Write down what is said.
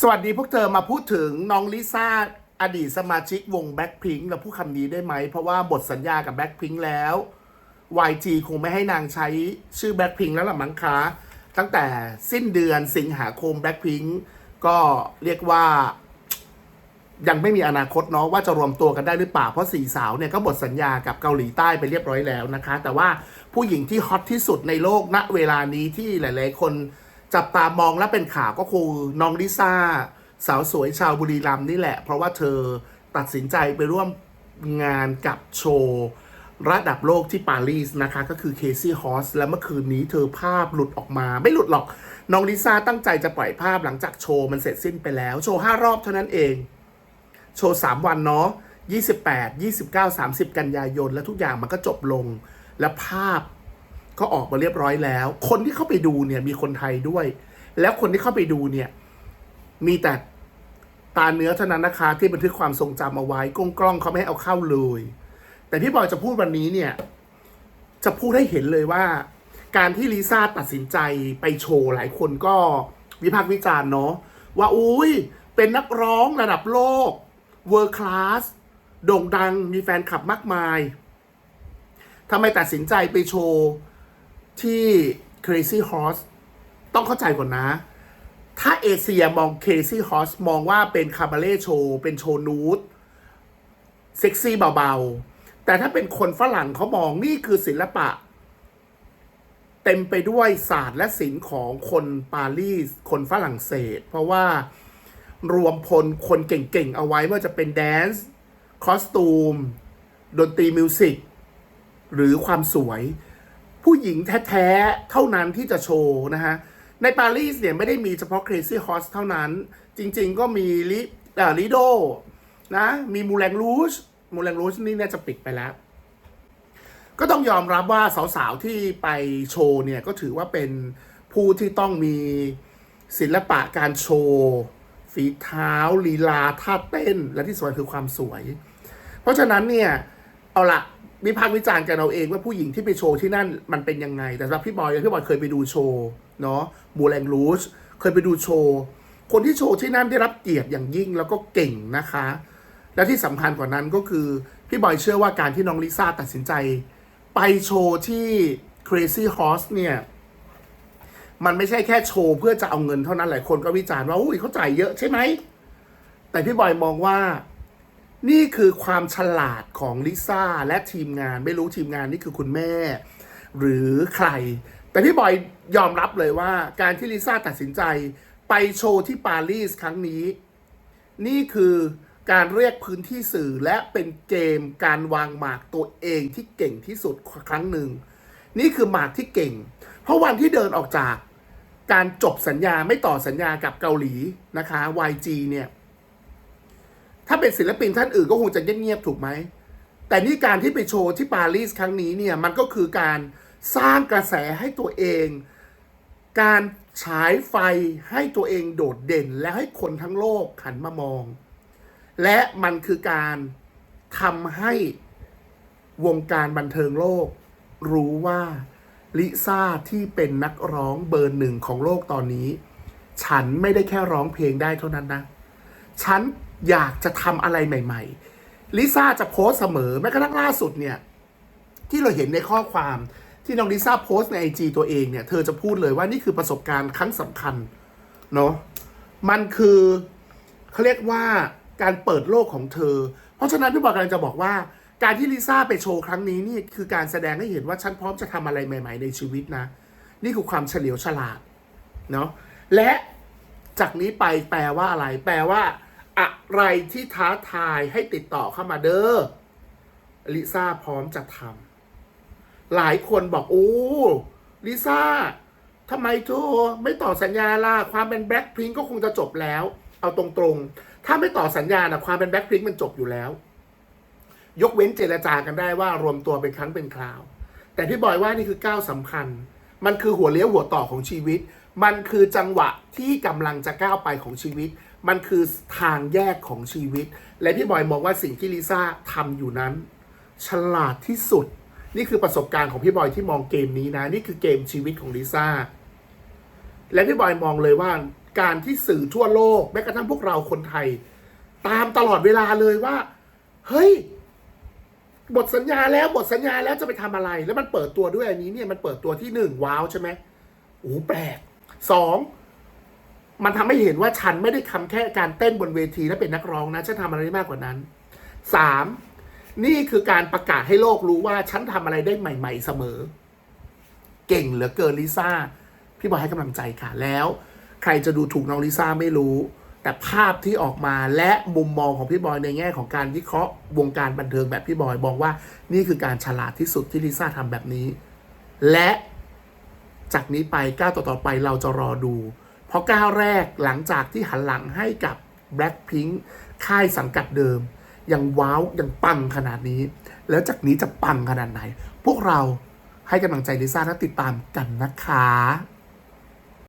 สวัสดีพวกเธอมาพูดถึงน้องลิซ่าอดีตสมาชิกวงแบ็คพิงค์เราพูดคำนี้ได้ไหม เพราะว่าบทสัญญากับแบ็คพิงค์แล้ว YG คงไม่ให้นางใช้ชื่อแบ็คพิงค์แล้วล่ะมั้งคะ ตั้งแต่สิ้นเดือนสิงหาคมแบ็คพิงค์ก็เรียกว่า ยังไม่มีอนาคตเนาะว่าจะรวมตัวกันได้หรือเปล่า เพราะสี่สาวเนี่ยก็หมดสัญญากับเกาหลีใต้ไปเรียบร้อยแล้วนะคะ แต่ว่าผู้หญิงที่ฮอตที่สุดในโลกณเวลานี้ที่หลาย ๆ คน จับตามองและเป็นข่าวก็คือน้องลิซ่า สาวสวยชาวบุรีรัมย์นี่แหละ เพราะว่าเธอตัดสินใจไปร่วมงานกับโชว์ระดับโลกที่ปารีสนะคะ ก็คือเคซี่ฮอสและเมื่อคืนนี้เธอภาพหลุดออกมา ไม่หลุดหรอก น้องลิซ่าตั้งใจจะปล่อยภาพหลังจากโชว์มันเสร็จสิ้นไปแล้ว โชว์ห้ารอบเท่านั้นเอง โชว์ 3 วันเนาะ28 29 30 กันยายน แล้วทุกอย่างมันก็จบลง และภาพ ก็ออกมาเรียบร้อยแล้ว คนที่เข้าไปดูเนี่ยมีคนไทยด้วย แล้วคนที่เข้าไปดูเนี่ย มีแต่ตาเนื้อเท่านั้นนะคะที่บันทึกความทรงจำเอาไว้กล้องกล้องเขาไม่ให้เอาเข้าเลย แต่พี่บอยจะพูดวันนี้เนี่ย จะพูดให้เห็นเลยว่า การที่ลิซ่าตัดสินใจไปโชว์หลายคนก็วิพากษ์วิจารณ์เนาะว่าอุ้ยเป็นนักร้องระดับโลก World Class โด่งดังมีแฟนคลับมากมายทำไมตัดสินใจไปโชว์ ที่ Crazy Horse ต้องเข้าใจก่อนนะ ถ้าเอเชียมอง Crazy Horse มองว่าเป็นคาบาเล่โชว์ เป็นโชว์นูดเซ็กซี่เบาๆ แต่ถ้าเป็นคนฝรั่งเขามองนี่คือศิลปะ เต็มไปด้วยศาสตร์และศิลป์ของคนปารีส คนฝรั่งเศส เพราะว่ารวมพลคนเก่งๆ เอาไว้ว่าจะเป็นแดนซ์คอสตูม ดนตรีมิวสิกหรือความสวย ผู้หญิงแท้ๆ เท่านั้นที่จะโชว์นะฮะ ในปารีสเนี่ยไม่ได้มีเฉพาะ Crazy Horse เท่านั้น จริงๆก็มีลิเอ่อลิโดนะมีมูแลงรูชมูแลงรูชนี่เนี่ยจะปิดไปแล้ว ก็ต้องยอมรับว่าสาวๆ ที่ไปโชว์เนี่ย ก็ถือว่าเป็นผู้ที่ต้องมีศิลปะการโชว์ฝีเท้าลีลาท่าเต้น และที่สำคัญคือความสวย เพราะฉะนั้นเนี่ย เอาละ วิพากษ์วิจารณ์กันเอาเองว่าผู้หญิงที่ไปโชว์ที่นั่นมันเป็นยังไง แต่สำหรับพี่บอยพี่บอยเคยไปดูโชว์เนาะบูแลงรูชเคยไปดูโชว์ คนที่โชว์ที่นั่นได้รับเกียรติอย่างยิ่งแล้วก็เก่งนะคะ และที่สำคัญกว่านั้นก็คือพี่บอยเชื่อว่าการที่น้องลิซ่าตัดสินใจ ไปโชว์ที่ Crazy Horse เนี่ยมันไม่ใช่แค่โชว์เพื่อจะเอาเงินเท่านั้นหลายคนก็วิจารณ์ว่าอุ้ยเขาจ่ายเยอะใช่ไหมแต่พี่บอยมองว่า นี่คือความฉลาดของลิซ่าและทีมงาน ไม่รู้ทีมงานนี่คือคุณแม่ หรือใคร แต่พี่บอยยอมรับเลยว่า การที่ลิซ่าตัดสินใจไปโชว์ที่ปารีสครั้งนี้ นี่คือการเรียกพื้นที่สื่อและเป็นเกมการวางหมากตัวเองที่เก่งที่สุดครั้งหนึ่ง นี่คือหมากที่เก่ง เพราะวันที่เดินออกจากการจบสัญญาไม่ต่อสัญญากับเกาหลีนะคะ YG เนี่ย ถ้าเป็นศิลปินท่านอื่นก็คงจะเงียบๆถูกไหม แต่นี่การที่ไปโชว์ที่ปารีสครั้งนี้เนี่ยมันก็คือการสร้างกระแสให้ตัวเอง การฉายไฟให้ตัวเองโดดเด่น และให้คนทั้งโลกหันมามอง และมันคือการทำให้วงการบันเทิงโลก รู้ว่าลิซ่าที่เป็นนักร้องเบอร์หนึ่งของโลกตอนนี้ ฉันไม่ได้แค่ร้องเพลงได้เท่านั้นนะ ฉัน อยากจะทำอะไรใหม่ ๆ ลิซ่าจะโพสเสมอแม้กระทั่งล่าสุดเนี่ย ที่เราเห็นในข้อความที่น้องลิซ่าโพสในไอจตัวเองเนี่ย เธอจะพูดเลยว่านี่คือประสบการณ์ครั้งสำคัญเนาะมันคือเขาเรียกว่าการเปิดโลกของเธอ เพราะฉะนั้นพี่บอกกำลังจะบอกว่า การที่ลิซ่าไปโชว์ครั้งนี้นี่คือการแสดงให้เห็นว่าฉันพร้อมจะทำอะไรใหม่ ๆ ในชีวิตนะ นี่คือความเฉลียวฉลาดเนาะและจากนี้ไปแปลว่าอะไร แปลว่า อะไรที่ท้าทายให้ติดต่อเข้ามาเด้อลิซ่าพร้อมจะทำหลายคนบอกโอ้ลิซ่าทำไมเธอไม่ต่อสัญญาล่ะความเป็นแบล็คพิงก็คงจะจบแล้ว เอาตรงๆ ถ้าไม่ต่อสัญญานะความเป็นแบล็คพิงมันจบอยู่แล้ว ยกเว้นเจรจากันได้ว่ารวมตัวเป็นครั้งเป็นคราว แต่พี่บอยว่านี่คือก้าวสำคัญ มันคือหัวเลี้ยวหัวต่อของชีวิต มันคือจังหวะที่กำลังจะก้าวไปของชีวิต มันคือทางแยกของชีวิต และพี่บอยมองว่าสิ่งที่ลิซ่าทำอยู่นั้น ฉลาดที่สุด นี่คือประสบการณ์ของพี่บอยที่มองเกมนี้นะ นี่คือเกมชีวิตของลิซ่า และพี่บอยมองเลยว่าการที่สื่อทั่วโลกแม้กระทั่งพวกเราคนไทย ตามตลอดเวลาเลยว่า เฮ้ย บทสัญญาแล้วบทสัญญาแล้วจะไปทำอะไร แล้วมันเปิดตัวด้วยอันนี้เนี่ยมันเปิดตัวที่หนึ่งว้าวใช่ไหมโอ้แปลกสอง มันทำให้เห็นว่าฉันไม่ได้ทำแค่การเต้นบนเวทีและเป็นนักร้องนะฉันทำอะไรได้มากกว่านั้นสามนี่คือการประกาศให้โลกรู้ว่าฉันทำอะไรได้ใหม่ ๆ เสมอ เก่งเหลือเกินลิซ่าพี่บอยให้กำลังใจค่ะแล้ว ใครจะดูถูกน้องลิซ่าไม่รู้ แต่ภาพที่ออกมาและมุมมองของพี่บอยในแง่ของการวิเคราะห์วงการบันเทิงแบบพี่บอยบอกว่า นี่คือการฉลาดที่สุดที่ลิซ่าทำแบบนี้ และจากนี้ไปก้าวต่อๆไปเราจะรอดู เพราะก้าวแรกหลังจากที่หันหลังให้กับ Blackpink ค่ายสังกัดเดิม ยังว้าวยังปังขนาดนี้ แล้วจากนี้จะปังขนาดไหน พวกเราให้กำลังใจลิซ่าและติดตามกันนะคะ